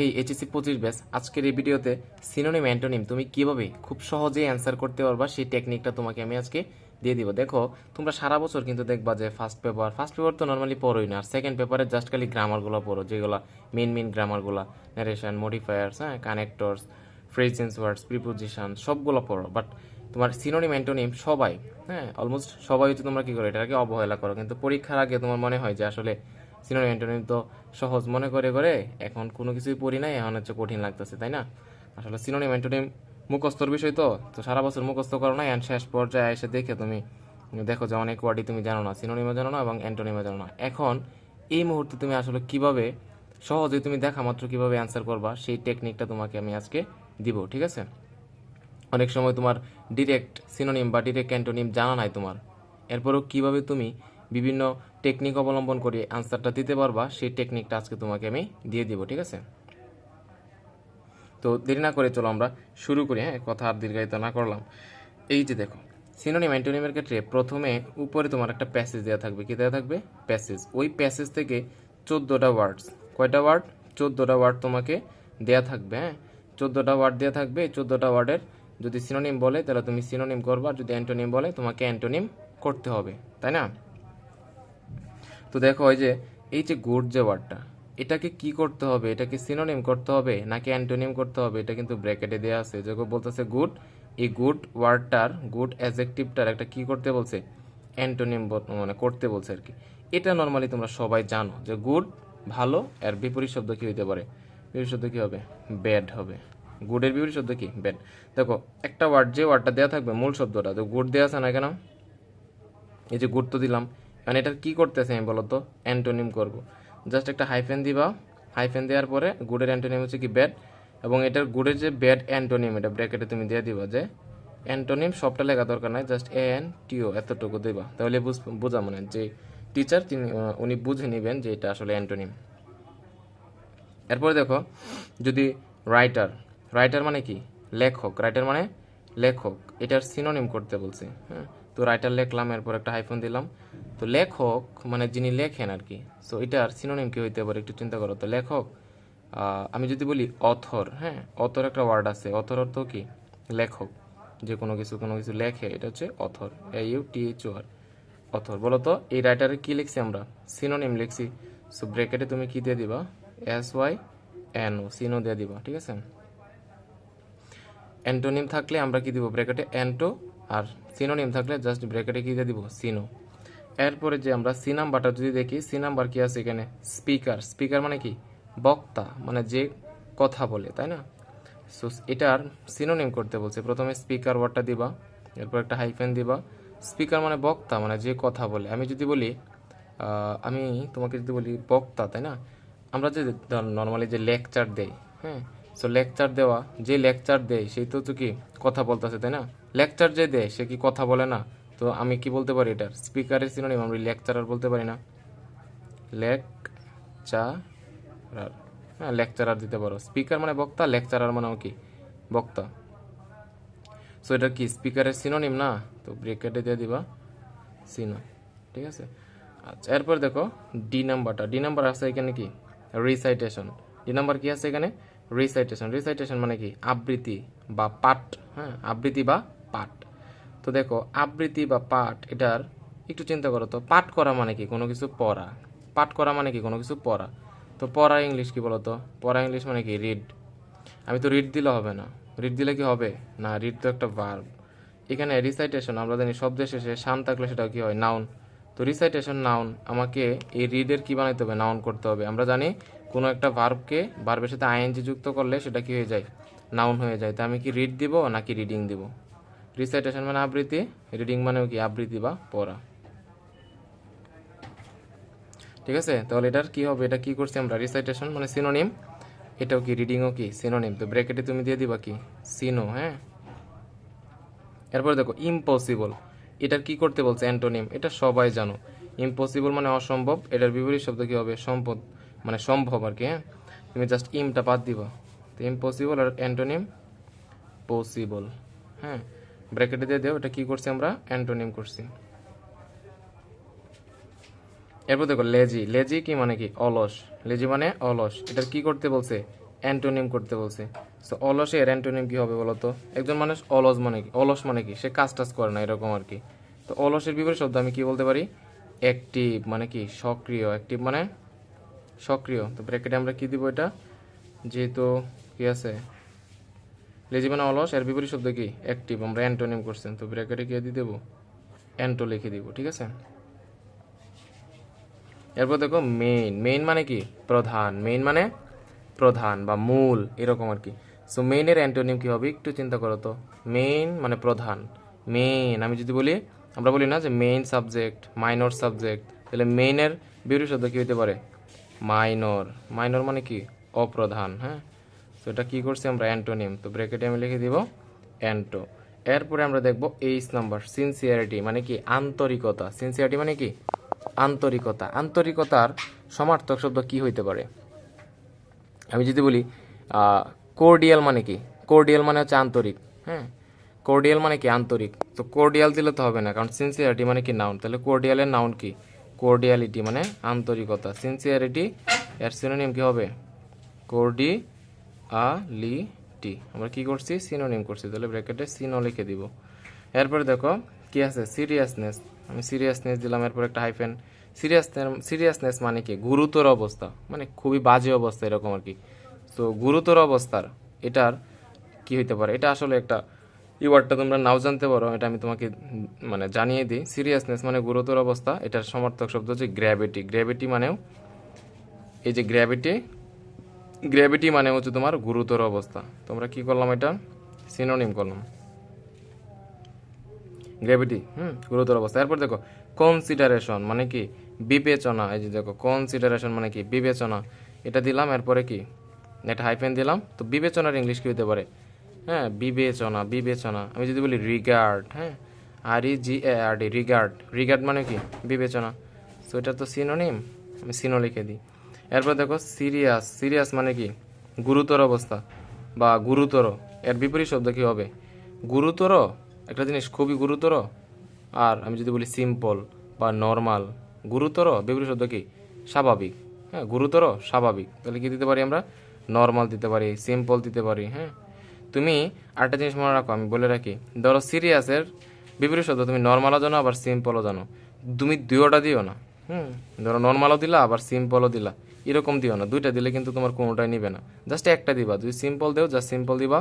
এই এইচএসসি পঁচিশ ব্যাচ আজকের এই ভিডিওতে সিনোনিম অ্যান্টোনিম তুমি কীভাবে খুব সহজেই অ্যান্সার করতে পারবা সেই টেকনিকটা তোমাকে আমি আজকে দিয়ে দিব। দেখো, তোমরা সারা বছর কিন্তু দেখবা যে ফার্স্ট পেপার ফার্স্ট পেপার তো নর্মালি পড়োই না। আর সেকেন্ড পেপারে জাস্ট খালি গ্রামারগুলো পড়ো, যেগুলো মেন মেন গ্রামারগুলো ন্যারেশন মডিফায়ার্স হ্যাঁ কানেক্টরস ফ্রেজেন্স ওয়ার্ডস প্রিপোজিশন সবগুলো পড়ো। বাট তোমার সিনোনিম অ্যান্টোনিম সবাই হ্যাঁ অলমোস্ট সবাই হচ্ছে তোমরা কি করো, এটাকে অবহেলা করো। কিন্তু পরীক্ষার আগে তোমার মনে হয় যে আসলে সিনোনিম অ্যান্টোনিম তো সহজ মনে করে করে এখন কোনো কিছুই পড়ি নাই, এখন হচ্ছে কঠিন লাগতেছে, তাই না? আসলে সিনোনিম অ্যান্টোনিম মুখস্থর বিষয় তো তো সারা বছর মুখস্থ করো না শেষ পর্যায়ে এসে দেখে তুমি দেখো যে অনেক ওয়ার্ডই তুমি জানো না সিনোনিমও জানো না এবং অ্যান্টোনিমও জানো না। এখন এই মুহূর্তে তুমি আসলে কীভাবে সহজে তুমি দেখা মাত্র কীভাবে অ্যান্সার করবা, সেই টেকনিকটা তোমাকে আমি আজকে দিব, ঠিক আছে? অনেক সময় তোমার ডিরেক্ট সিনোনিম বা ডিরেক্ট অ্যান্টোনিম জানা নাই তোমার। এরপরও কীভাবে তুমি বিভিন্ন টেকনিক অবলম্বন করে আনসারটা দিতে পারবা, সেই টেকনিকটা আজকে তোমাকে আমি দিয়ে দিব, ঠিক আছে? তো দেরি না করে চলো আমরা শুরু করি হ্যাঁ? কথা আর দীর্ঘায়িত না করলাম। এই যে দেখো সিনোনিম অ্যান্টোনিমের ক্ষেত্রে প্রথমে উপরে তোমার একটা প্যাসেজ দেওয়া থাকবে, কি দেওয়া থাকবে? প্যাসেজ ওই প্যাসেজ থেকে চোদ্দোটা ওয়ার্ডস কয়টা ওয়ার্ড চোদ্দোটা ওয়ার্ড তোমাকে দেয়া থাকবে হ্যাঁ? চোদ্দোটা ওয়ার্ড দেওয়া থাকবে চোদ্দোটা ওয়ার্ডের যদি সিনোনিম বলে, তাহলে তুমি সিনোনিম করবা, যদি অ্যান্টোনিম বলে, তোমাকে অ্যান্টোনিম করতে হবে, তাই না? তো দেখো, ওই যে, এই যে গুড যে ওয়ার্ডটা, এটাকে কি করতে হবে? এটাকে সিনোনিম করতে হবে? নাকি অ্যান্টোনিম করতে হবে? এটা কিন্তু ব্র্যাকেটে দেওয়া আছে। যখন বলতেছে গুড এই গুড ওয়ার্ডটার গুড অ্যাজেক্টিভটার একটা কি করতে বলছে? অ্যান্টোনিম মানে করতে বলছে আর কি। এটা নর্মালি তোমরা সবাই জানো যে গুড ভালো আর বিপরীত শব্দ কি হইতে পারে? বিপরীত শব্দ কী হবে? ব্যাড হবে। গুডের বিপরীত শব্দ কি? ব্যাড দেখো, একটা ওয়ার্ড যে ওয়ার্ডটা দেওয়া থাকবে, মূল শব্দটা, তো গুড দেওয়া আছে না কেন? এই যে গুরুত্ব দিলাম। মানে এটা কি করতেছে আমি বলতো? অ্যান্টোনিম করব। জাস্ট একটা হাইফেন দিবা। হাইফেন দেওয়ার পরে গুডের অ্যান্টোনিম হচ্ছে কি ব্যাড এবং এটার গুডের যে ব্যাড অ্যান্টোনিম, এটা ব্র্যাকেটে তুমি দিয়ে দিবা যে অ্যান্টোনিম সবটা লেখা দরকার নাই জাস্ট এন টিও এতটুকু দিবা। তাহলে বুঝ- বোঝা মানে যে টিচার তিনি উনি বুঝে নেবেন যে এটা আসলে অ্যান্টোনিম। এরপরে দেখো, যদি রাইটার রাইটার মানে কি? লেখক। রাইটার মানে লেখক। এটার সিনোনিম করতে বলছে হ্যাঁ? তো রাইটার লিখলাম, এরপর একটা হাইফোন দিলাম। তো লেখক মানে যিনি লেখেন আর কি সো এটার সিনোনিম কি হইতে পারে একটু চিন্তা করো। তো লেখক আমি যদি বলি অথর হ্যাঁ অথর একটা ওয়ার্ড আছে। অথর অর্থ কি? লেখক, যে কোনো কিছু কোনো কিছু লেখে, এটা হচ্ছে author A U T H O R author বলো তো, এই রাইটারে কি লিখছি আমরা? সিনোনিম লিখছি। সো ব্রেকেটে তুমি কি দিয়ে দিবা? S Y N O syno দিয়ে দিবা, ঠিক আছে? অ্যান্টোনিম থাকলে আমরা কি দিব? ব্রেকেটে অ্যান্টো আর সিনোনিম থাকলে জাস্ট ব্র্যাকেটে কি দিয়ে দিব? সিনো এরপরে যে আমরা সি নাম্বারটা যদি দেখি সি নাম্বার কি আছে এখানে? স্পিকার স্পিকার মানে কি? বক্তা মানে যে কথা বলে, তাই না? সো এটার সিনোনিম করতে বলছে। প্রথমে স্পিকার ওয়ার্ডটা দিবা, এরপর একটা হাইফেন দিবা। স্পিকার মানে বক্তা মানে যে কথা বলে। আমি যদি বলি আমি তোমাকে যদি বলি বক্তা, তাই না? আমরা যে নর্মালি যে লেকচার দেই হ্যাঁ সো লেকচার দেওয়া, যে লেকচার দেয় সেই তো তো কি কথা বলতেছে, তাই না? লেকচার যে দেয়, সে কি কথা বলে না? তো আমি কি বলতে পারি এটার? স্পিকারের সিনোনিম আমি লেকচারার বলতে পারি না। লেকচারার হ্যাঁ লেকচারার দিতে পারো। স্পিকার মানে বক্তা লেকচারার মানেও কি? বক্তা। সো এটা কি স্পিকারের সিনোনিম না? তো ব্রেকেটে দিয়ে দিবা। সিনো ঠিক আছে? আচ্ছা এরপর দেখো ডি নাম্বারটা ডি নাম্বার আছে এখানে কি? রিসাইটেশন ডি নাম্বার কি আছে এখানে? রিসাইটেশন রিসাইটেশন মানে কি? আবৃত্তি বা পাঠ হ্যাঁ? আবৃত্তি বা পাঠ। তো দেখো, আবৃত্তি বা পাঠ, এটার একটু চিন্তা করো তো। পাঠ করা মানে কি? কোনো কিছু পড়া। পাঠ করা মানে কি? কোনো কিছু পড়া। তো পড়া ইংলিশ কি বলতো? পড়া ইংলিশ মানে কি? রিড আমি তো রিড দিলে হবে না। রিড দিলে কি হবে? না রিড তো একটা ভার্ব এখানে রিসাইটেশন আমরা জানি শব্দের শেষে শান থাকলে সেটা কি হয়? নাউন তো রিসাইটেশন নাউন আমাকে এই রিডের কি বানাইতে হবে? নাউন করতে হবে। আমরা জানি কোনো একটা ভার্বকে ভার্বের সাথে আইএনজি যুক্ত করলে সেটা কি হয়ে যায়? নাউন হয়ে যায়। তো আমি কি রিড দিব নাকি রিডিং দিব? রিসাইটেশন মানে আবৃত্তি রিডিং মানেও কি আবৃত্তি বা পড়া। ঠিক আছে? তাহলে এটার কি হবে? এটা কি করছি আমরা? রিসাইটেশন মানে সিনোনিম এটাও কি রিডিংও কি? সিনোনিম তো ব্র্যাকেটে তুমি দিয়ে দিবা কি? সিনো হ্যাঁ? এরপর দেখো ইম্পসিবল এটার কি করতে বলছে? অ্যান্টোনিম এটা সবাই জানো। ইম্পসিবল মানে অসম্ভব। এটার বিপরীত শব্দ কি হবে? সম্পদ। মানে সম্ভব আর কি হ্যাঁ? তুমি জাস্ট ইমটা বাদ দিবা। তো ইম্পসিবল আর অ্যান্টোনিম পসিবল হ্যাঁ? ব্র্যাকেটে দিয়ে দেও, এটা কি করছি আমরা? অ্যান্টোনিম করছি। এরপর দেখো লেজি লেজি কি মানে কি? অলস। লেজি মানে অলস। এটার কি করতে বলছে? অ্যান্টোনিম করতে বলছে। সো অলসের অ্যান্টোনিম কি হবে বলতো? একজন মানুষ অলস মানে কি? অলস মানে কি? সে কাজ টাজ করে না, এরকম আর কি। তো অলসের বিপরীত শব্দ আমি কি বলতে পারি? অ্যাক্টিভ মানে কি? সক্রিয়। অ্যাক্টিভ মানে সক্রিয়। তো ব্র্যাকেটে আমরা কি দিব এটা? যেহেতু কি আছে? লেজি মানে অলস এর বিপরীত শব্দ কি? অ্যাক্টিভ আমরা অ্যান্টোনিম করছেন। তো ব্র্যাকেটে কি দিয়ে দেবো? অ্যান্টো লিখে দিব, ঠিক আছে? এরপর দেখো মেইন মেইন মানে কি? প্রধান। মেইন মানে প্রধান বা মূল, এরকম আর কি। সো মেইনের অ্যান্টোনিম কি হবে? একটু চিন্তা করো তো। মেইন মানে প্রধান। মেইন আমি যদি বলি, আমরা বলি না যে মেইন সাবজেক্ট মাইনর সাবজেক্ট তাহলে মেইনের বিপরীত শব্দ কি হতে পারে? মাইনর। মাইনর মানে কি? অপ্রধান হ্যাঁ? তো এটা কি করছি আমরা? অ্যান্টোনিম। তো ব্র্যাকেটে আমি লিখে দিব অ্যান্টো। এরপরে আমরা দেখব এইচ নাম্বার, সিনসিয়ারিটি মানে কি? আন্তরিকতা। সিনসিয়ারিটি মানে কি? আন্তরিকতা। আন্তরিকতার সমার্থক শব্দ কি হইতে পারে? আমি যদি বলি কোর্ডিয়াল মানে কি? কোর্ডিয়াল মানে হচ্ছে আন্তরিক হ্যাঁ? কোর্ডিয়াল মানে কি? আন্তরিক। তো কোর্ডিয়াল দিলে তো হবে না, কারণ সিনসিয়ারিটি মানে কি? নাউন তাহলে কোর্ডিয়ালের নাউন কি? কোর্ডিয়ালিটি মানে আন্তরিকতা সিনসিয়ারিটি এর সিনোনিম কি হবে? কোর্ডি আ লি টি আমরা কি করছি? সিনোনিম করছি, তাহলে ব্র্যাকেটে সিনো লিখে দিব। এরপরে দেখো, কি আছে? সিরিয়াসনেস আমি সিরিয়াসনেস দিলাম, এরপর একটা হাইফেন সিরিয়াসনেস সিরিয়াসনেস মানে কি? গুরুতর অবস্থা। মানে খুবই বাজে অবস্থা এরকম আর কি। তো গুরুতর অবস্থার, এটার কি হইতে পারে? এটা আসলে একটা এই ওয়ার্ডটা তোমরা নাও জানতে পারো, এটা আমি তোমাকে মানে জানিয়ে দিই। সিরিয়াসনেস মানে গুরুতর অবস্থা, এটার সমর্থক শব্দ হচ্ছে গ্র্যাভিটি গ্র্যাভিটি মানেও, এই যে গ্র্যাভিটি গ্র্যাভিটি মানে হচ্ছে তোমার গুরুতর অবস্থা। তোমরা কি করলাম এটা? সিনোনিম করলাম। গ্র্যাভিটি হুম, গুরুতর অবস্থা। এরপর দেখো কনসিডারেশন মানে কি? বিবেচনা। এই যে দেখো কনসিডারেশন মানে কি? বিবেচনা। এটা দিলাম, এরপরে কি? এটা হাইফেন দিলাম। তো বিবেচনার ইংলিশ কি হতে পারে? হ্যাঁ বিবেচনা বিবেচনা। আমি যদি বলি রিগার্ড হ্যাঁ R E G A R D regard regard মানে কি? বিবেচনা। সো এটা তো সিনোনিম আমি সিনো লিখে দিই। এরপর দেখো সিরিয়াস সিরিয়াস মানে কি? গুরুতর অবস্থা বা গুরুতর। এর বিপরীত শব্দ কী হবে? গুরুতর, একটা জিনিস খুবই গুরুতর। আর আমি যদি বলি সিম্পল বা নর্মাল গুরুতর, বিপরীত শব্দ কি? স্বাভাবিক। হ্যাঁ গুরুতর, স্বাভাবিক। তাহলে কি দিতে পারি আমরা? নর্মাল দিতে পারি সিম্পল দিতে পারি হ্যাঁ। তুমি আরেকটা জিনিস মনে রাখো, আমি বলে রাখি। ধরো সিরিয়াসের বিপরীত শব্দ, তুমি নর্মালও জানো, আবার সিম্পলও জানো। তুমি দুইটা দিও না, হুম? ধরো নর্মালও দিলা, আবার সিম্পলও দিলা। এরকম দিও না, দুইটা দিলে কিন্তু তোমার কোনোটাই নিবে না। জাস্ট একটা দিবা, যদি সিম্পল দেও জাস্ট সিম্পল দিবা।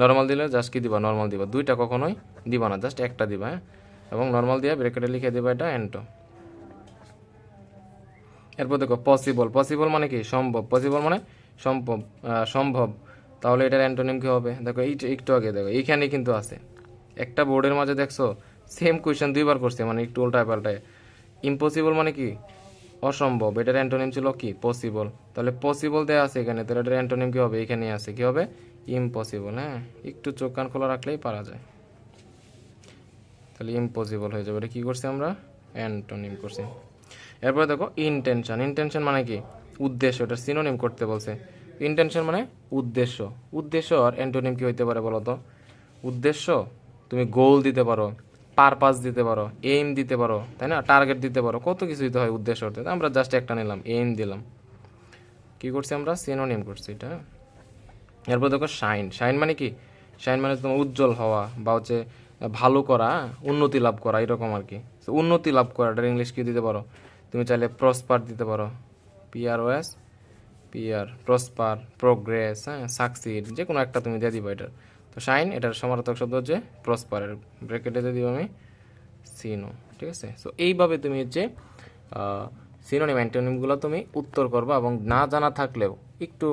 নর্মাল দিলে জাস্ট কি দিবা? নর্মাল দিবা। দুইটা কখনোই দিবা না জাস্ট একটা দিবা হ্যাঁ? এবং নর্মাল দিয়ে ব্রেকেটে লিখে দিবা এটা এন্টো এরপর দেখো পসিবল পসিবল মানে কি? সম্ভব। পসিবল মানে সম্ভব সম্ভব। তাহলে এটার অ্যান্টোনিম কি হবে? দেখো, এই একটু আগে দেখো এইখানে কিন্তু আছে। একটা বোর্ডের মাঝে দেখছ সেম কোয়েশ্চেন দুইবার করছে মানে একটু উল্টায় পাল্টায় ইম্পসিবল মানে কি? অসম্ভব। এটার অ্যান্টোনিম ছিল কি? পসিবল তাহলে পসিবল দেওয়া আছে এখানে, তাহলে এটার অ্যান্টোনিম কি হবে? এখানে আছে। কি হবে? ইম্পসিবল হ্যাঁ? একটু চোখ কান খোলা রাখলেই পারা যায়। তাহলে ইম্পসিবল হয়ে যাবে। এটা কি করছি আমরা? অ্যান্টোনিম করছি। এরপরে দেখো ইনটেনশন ইনটেনশন মানে কি? উদ্দেশ্য। এটা সিনোনিম করতে বলছে। ইনটেনশন মানে উদ্দেশ্য। উদ্দেশ্য আর অ্যান্টোনিম কি হইতে পারে বলো তো উদ্দেশ্য, তুমি গোল দিতে পারো পারপাস দিতে পারো এইম দিতে পারো, তাই না? টার্গেট দিতে পারো, কত কিছু দিতে হয় উদ্দেশ্য অর্থে। আমরা জাস্ট একটা নিলাম এইম দিলাম। কি করছি আমরা? সিনোনিম করছি এটা এরপর দেখো শাইন শাইন মানে কি? শাইন মানে তোমার উজ্জ্বল হওয়া বা হচ্ছে ভালো করা হ্যাঁ? উন্নতি লাভ করা, এরকম আর কি। উন্নতি লাভ করা এটার ইংলিশ কি দিতে পারো? তুমি চাইলে প্রসপার দিতে পারো পিআরওএস পিআর প্রসপার প্রোগ্রেস হ্যাঁ সাকসিড যে কোনো একটা তুমি দিয়ে দিবা এটার। তো শাইন এটার সমার্থক শব্দ হচ্ছে প্রসপারের ব্রেকেটে দিয়ে দিব আমি সিনো ঠিক আছে? সো এইভাবে তুমি হচ্ছে সিনোনিম অ্যান্টোনিমগুলো তুমি উত্তর করবা এবং না জানা থাকলেও একটু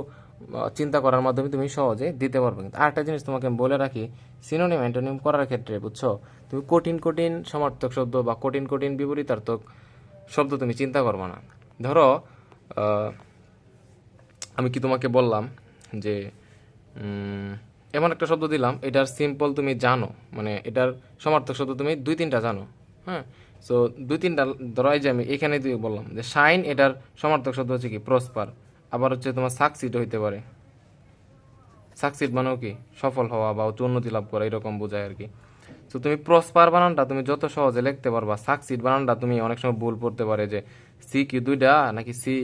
চিন্তা করার মাধ্যমে তুমি সহজে দিতে পারবে। কিন্তু আরেকটা জিনিস তোমাকে বলে রাখি সিনোনিম অ্যান্টোনিম করার ক্ষেত্রে, বুঝছ? তুমি কঠিন কঠিন সমার্থক শব্দ বা কঠিন কঠিন বিপরীতার্থক শব্দ তুমি চিন্তা করবে না। ধরো আমি কি তোমাকে বললাম যে এমন একটা শব্দ দিলাম, এটার সিম্পল তুমি জানো মানে এটার সমার্থক শব্দ তুমি দুই তিনটা জানো হ্যাঁ? সো দুই তিনটা ধরাই যে আমি এখানে দিয়ে বললাম যে শাইন এটার সমার্থক শব্দ হচ্ছে কি প্রসপার আবার হচ্ছে তোমার সাকসিড হইতে পারে। সাকসিড মানেও কি? সফল হওয়া বা উন্নতি লাভ করা, এরকম বোঝায় আর কি। তো তুমি প্রসপার বানানটা তুমি যত সহজে লিখতে পারবা সাকসিড বানানটা তুমি অনেক সময় ভুল পড়তে পারে যে সি কি দুইটা নাকি সি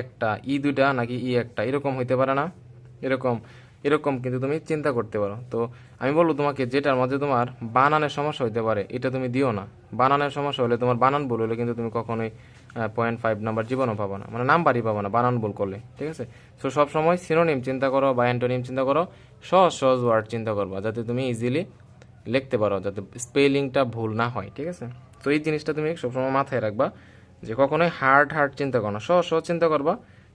একটা, ই দুইটা নাকি ই একটা, এরকম হইতে পারে না। এরকম এরকম কিন্তু তুমি চিন্তা করতে পারো। তো আমি বলব তোমাকে, যেটার মধ্যে তোমার বানানের সমস্যা হইতে পারে, এটা তুমি দিও না। বানানের সমস্যা হলে তোমার বানান ভুল হলে কিন্তু তুমি কখনোই পয়েন্ট ফাইভ নাম্বার জীবনও পাবো না। মানে নাম্বারই পাবো না, বানান ভুল করলে, ঠিক আছে? সো সবসময় সিনোনিম চিন্তা করো বা অ্যান্টোনিম চিন্তা করো, সহজ সহজ ওয়ার্ড চিন্তা করবা, যাতে তুমি ইজিলি লিখতে পারো, যাতে স্পেলিংটা ভুল না হয়, ঠিক আছে? তো এই জিনিসটা তুমি সবসময় মাথায় রাখবা। যে কখনোই হার্ড হার্ড চিন্তা করো না। সহজ সহজ চিন্তা করবা,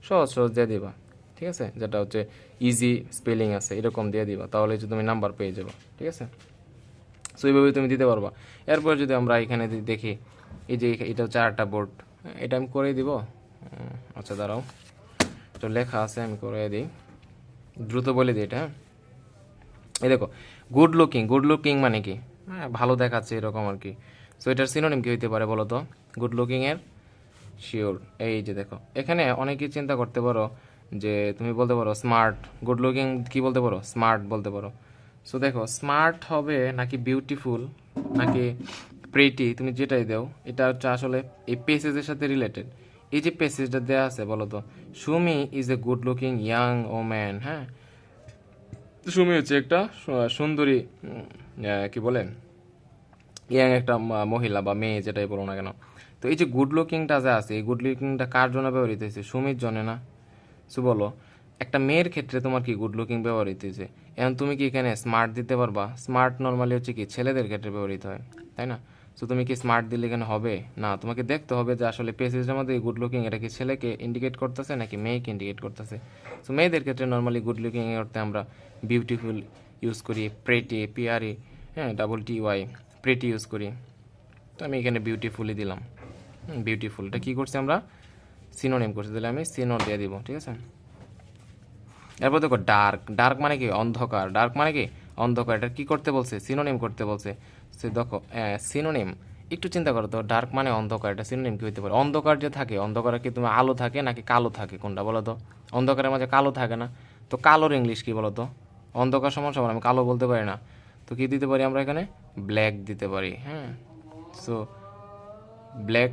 সহজ সহজ দিয়ে দিবা। ঠিক আছে? যেটা হচ্ছে ইজি স্পেলিং আছে, এরকম দিয়ে দিবা। তাহলে তুমি নাম্বার পেয়ে যাবা। ঠিক আছে? সো এইভাবে তুমি দিতে পারবা। এরপর যদি আমরা এখানে দেখি, এই যে এটা হচ্ছে আরেকটা বোর্ড এটা আমি করে দিব? আচ্ছা দাঁড়াও। তো লেখা আছে, আমি করে দিই। দ্রুত বলে দিই এটা হ্যাঁ? এই দেখো গুড লুকিং গুড লুকিং মানে কি? হ্যাঁ ভালো দেখাচ্ছে এরকম আর কি। সো এটার সিনোনিম কি হইতে পারে বলো তো? গুড লুকিং এর শিওর। এই যে দেখো, এখানে অনেকেই চিন্তা করতে পারো যে তুমি বলতে পারো স্মার্ট গুড লুকিং কি বলতে পারো? স্মার্ট বলতে পারো। সো দেখো স্মার্ট হবে নাকি বিউটিফুল নাকি প্রেটি তুমি যেটাই দেও, এটা হচ্ছে আসলে এই পেসেজের সাথে রিলেটেড এই যে পেসেজটা দেওয়া আছে, বলো তো Sumi is a good looking young woman হ্যাঁ সুমি হচ্ছে একটা সুন্দরী কি বলে? ইয়াং একটা মহিলা বা মেয়ে, যেটাই বলো না কেন। তো এই যে গুড লুকিংটা যে আছে, এই গুড লুকিংটা কার জন্য ব্যবহৃত হয়েছে? সুমির জন্য না? সো বলো, একটা মেয়ের ক্ষেত্রে তোমার কি গুড লুকিং ব্যবহৃত হয়েছে? এখন তুমি কি এখানে স্মার্ট দিতে পারবা? স্মার্ট নর্মালি হচ্ছে কি ছেলেদের ক্ষেত্রে ব্যবহৃত হয়, তাই না? সো তুমি কি স্মার্ট দিলে এখানে হবে? না, তোমাকে দেখতে হবে যে আসলে পেসেজের মধ্যে গুড লুকিং এটা কি ছেলেকে ইন্ডিকেট করতেছে নাকি মেয়েকে ইন্ডিকেট করতেছে? সো মেয়েদের ক্ষেত্রে নর্মালি গুড লুকিং অর্থে আমরা বিউটিফুল ইউজ করি প্রেটি পিআরই হ্যাঁ double T Y pretty use করি। তো আমি এখানে বিউটিফুলি দিলাম। বিউটিফুল এটা কী করছি আমরা? সিনোনিম করছি, তাহলে আমি সিনো দিয়ে দিব, ঠিক আছে? এরপর দেখো ডার্ক ডার্ক মানে কি? অন্ধকার। ডার্ক মানে কি? অন্ধকার। এটা কি করতে বলছে? সিনোনিম করতে বলছে। সে দেখো সিনোনিম একটু চিন্তা করো তো ডার্ক মানে অন্ধকার, এটা সিনোনিম কি হতে পারে? অন্ধকার যে থাকে, অন্ধকারে কি তুমি আলো থাকে নাকি কালো থাকে? কোনটা বলো তো? অন্ধকারের মাঝে কালো থাকে না? তো কালোর ইংলিশ কি বলো তো? অন্ধকার সমান সমান, আমি কালো বলতে পারি না। তো কী দিতে পারি আমরা এখানে? ব্ল্যাক দিতে পারি হ্যাঁ? সো ব্ল্যাক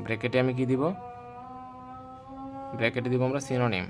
ব্র্যাকেটে আমি কি দিব? ব্র্যাকেটে দিব আমরা সিনোনিম।